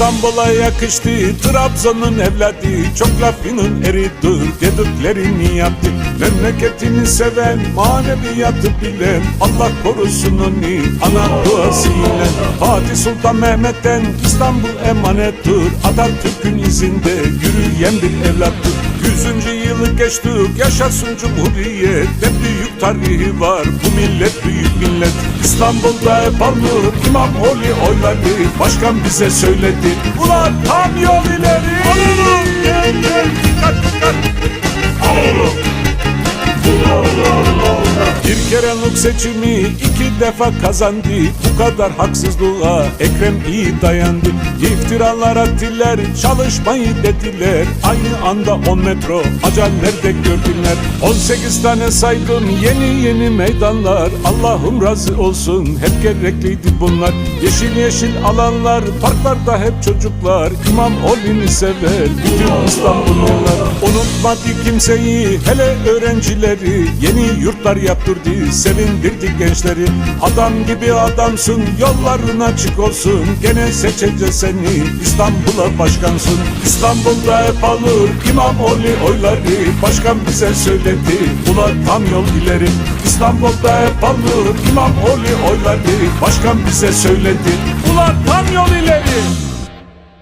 İstanbul'a yakıştı Trabzon'un evladı. Çok lafının eridir dediklerini yaptı. Memleketini seven maneviyatı bilen. Allah korusun onu ana duasıyla. Fatih Sultan Mehmet'ten İstanbul emanettir Atatürk'ün izinde yürüyen bir evlattır Yüzüncü yılı geçtik yaşasın cumhuriyet. Ne büyük tarihi var bu millet büyük millet. İstanbul'da hep alınır İmamoğlu oyladı Başkan bize söyledi Ulan tam yol ileri. Oğlum Nuk seçimi iki defa kazandı. Bu kadar haksızlığa Ekrem iyi dayandı. İftiralar attılar çalışmayı dediler. Aynı anda 10 metro acallerde gördüler. 18 tane saydım yeni yeni meydanlar. Allah'ım razı olsun hep gerekliydi bunlar. Yeşil yeşil alanlar parklarda hep çocuklar. İmam Oli'ni sever bütün İstanbullular Unutmadı kimseyi hele öğrencileri. Yeni yurtlar yaptırdı sevindirdi gençleri. Adam gibi adamsın yolların açık olsun. Gene seçeceğiz seni İstanbul'a başkansın. İstanbul'da hep alır İmamoğlu oyları. Başkan bize söyledi Ula tam yol ileri. İstanbul'da hep alır İmamoğlu oyları. Başkan bize söyledi Ula tam yol ileri